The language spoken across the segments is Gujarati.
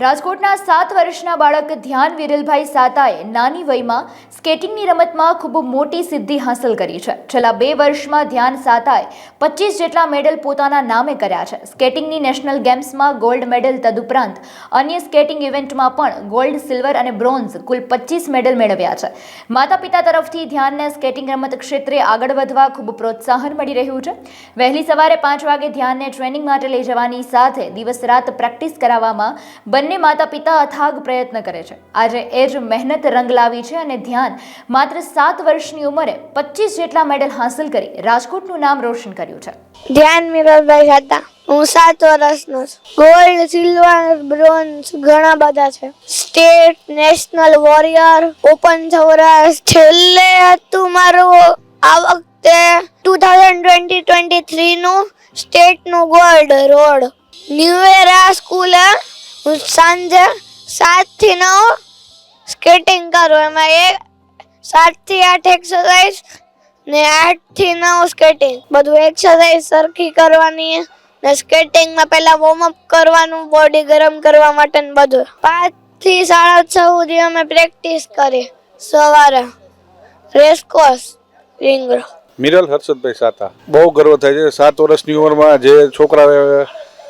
રાજકોટના સાત વર્ષના બાળક ધ્યાન વિરલભાઈ સાતાએ નાની વયમાં સ્કેટિંગની રમતમાં ખૂબ મોટી સિદ્ધિ હાંસલ કરી છે. છેલ્લા બે વર્ષમાં ધ્યાન સાતાએ પચીસ જેટલા મેડલ પોતાના નામે કર્યા છે. સ્કેટિંગની નેશનલ ગેમ્સમાં ગોલ્ડ મેડલ તદુપરાંત અન્ય સ્કેટિંગ ઇવેન્ટમાં પણ ગોલ્ડ, સિલ્વર અને બ્રોન્ઝ કુલ પચીસ મેડલ મેળવ્યા છે. માતા પિતા તરફથી ધ્યાનને સ્કેટિંગ રમત ક્ષેત્રે આગળ વધવા ખૂબ પ્રોત્સાહન મળી રહ્યું છે. વહેલી સવારે પાંચ વાગે ધ્યાનને ટ્રેનિંગ માટે લઈ જવાની સાથે દિવસ રાત પ્રેક્ટિસ કરાવવામાં બંને માતા પિતા અથાગ પ્રયત્ન કરે છે. આજે એ જ મહેનત રંગ લાવી છે અને ધ્યાન માત્ર સાત વર્ષની ઉંમરે પચીસ જેટલા મેડલ હાંસલ કરી રાજકોટનું નામ રોશન કર્યું છે. ધ્યાન મિરલભાઈ હતા. હું સાત વર્ષનો ગોલ્ડ સિલ્વર બ્રોન્ઝ ઘણા બધા છે. State national warrior open Saurashtra છેલ્લે હતું મારું આ વખતે ટુ થાઉઝન્ડ ટ્વેન્ટી ટ્વેન્ટી થ્રીનું સ્ટેટનું ગોલ્ડ રોડ. ન્યુએરા સ્કૂલે હું સાંજે સાતથી નવ સ્કેટિંગ કરું. એમાં એક સાતથી આઠ એક્સરસાઇઝ ને આઠથી નવ સ્કેટિંગ બધું એક્સરસાઇઝ સરખી કરવાની ને સ્કેટિંગમાં પહેલા વોર્મઅપ કરવાનું બોડી ગરમ કરવા માટે ને બધું. પાંચથી સાડા છ સુધી અમે પ્રેક્ટિસ કરી. સવારે રેસકોર્સ રિંગ મિરલ હર્ષદભાઈ સાતા. બહુ ગર્વ થાય છે. સાત વર્ષની ઉંમરમાં જે છોકરાએ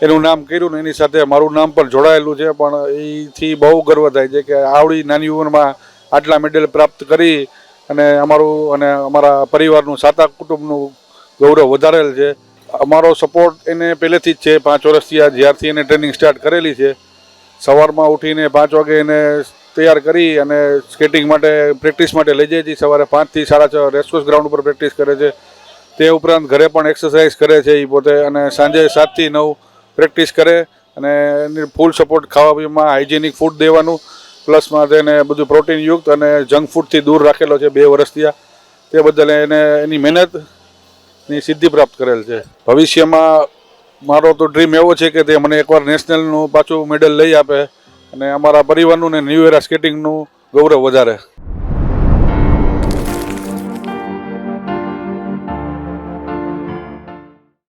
એનું નામ કર્યું ને એની સાથે મારું નામ પણ જોડાયેલું છે, પણ એથી બહુ ગર્વ થાય છે કે આવડી નાની ઉંમરમાં આટલા મેડલ પ્રાપ્ત કરી અને અમારું અને અમારા પરિવારનું સાતા કુટુંબનું ગૌરવ વધારેલ છે. અમારો સપોર્ટ એને પહેલેથી જ છે, પાંચ વર્ષથી આ જ્યારથી એને ટ્રેનિંગ સ્ટાર્ટ કરેલી છે. સવારમાં ઉઠીને પાંચ વાગે એને તૈયાર કરી અને સ્કેટિંગ માટે પ્રેક્ટિસ માટે લઈ જાય છે. સવારે પાંચથી સાડા છ રેસકોર્સ ગ્રાઉન્ડ ઉપર પ્રેક્ટિસ કરે છે. તે ઉપરાંત ઘરે પણ એક્સરસાઇઝ કરે છે એ પોતે અને સાંજે સાતથી નવ પ્રેક્ટિસ કરે અને એની ફૂલ સપોર્ટ ખાવા પીવામાં હાઇજેનિક ફૂડ દેવાનું પ્લસમાં તેને બધું પ્રોટીનયુક્ત અને જંક ફૂડથી દૂર રાખેલો છે બે વર્ષથી આ તે બદલ એને એની મહેનતની સિદ્ધિ પ્રાપ્ત કરેલ છે. ભવિષ્યમાં મારો તો ડ્રીમ એવો છે કે તે મને એકવાર નેશનલનું પાછું મેડલ લઈ આપે અને અમારા પરિવારનું ને ન્યૂ એરા સ્કેટિંગનું ગૌરવ વધારે.